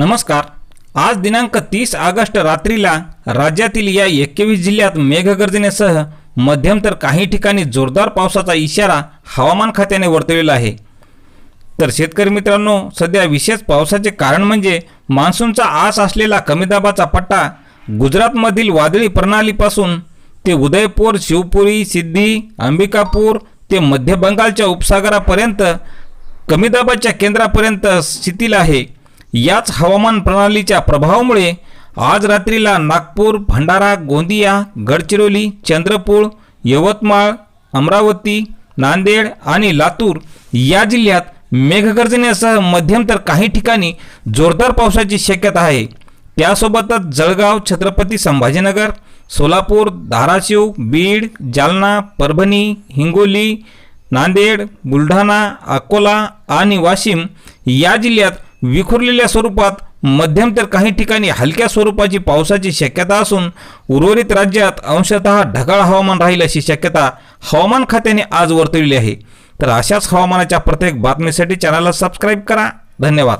नमस्कार. आज दिनांक तीस ऑगस्ट रात्रीला राज्यातील या एकवीस जिल्ह्यात मेघगर्जनेसह मध्यम तर काही ठिकाणी जोरदार पावसाचा इशारा हवामान खात्याने वर्तवलेला आहे. तर शेतकरी मित्रांनो सध्या विशेष पावसाचे कारण म्हणजे मान्सूनचा आस असलेला कमी दाबाचा पट्टा गुजरातमधील वादळी प्रणालीपासून ते उदयपूर शिवपुरी सिद्धी अंबिकापूर ते मध्य बंगालच्या उपसागरापर्यंत कमी दाबाच्या केंद्रापर्यंत स्थितीला आहे. याच हवामान प्रणालीच्या प्रभावामुळे आज रात्रीला नागपूर भंडारा गोंदिया गडचिरोली चंद्रपूर यवतमाळ अमरावती नांदेड आणि लातूर या जिल्ह्यात मेघगर्जनेसह मध्यम तर काही ठिकाणी जोरदार पावसाची शक्यता आहे. त्यासोबतच जळगाव छत्रपती संभाजीनगर सोलापूर धाराशिव बीड जालना परभणी हिंगोली नांदेड बुलढाणा अकोला आणि वाशिम या जिल्ह्यात विखुरलेल्या स्वरूपात मध्यम तर काही ठिकाणी हलक्या स्वरूपाची पावसाची शक्यता असून उर्वरित राज्यात अंशतः ढगाळ हवामान राहील अशी शक्यता हवामान खात्याने आज वर्तवली आहे. तर अशाच हवामानाच्या प्रत्येक बातमीसाठी चॅनलला सबस्क्राईब करा. धन्यवाद.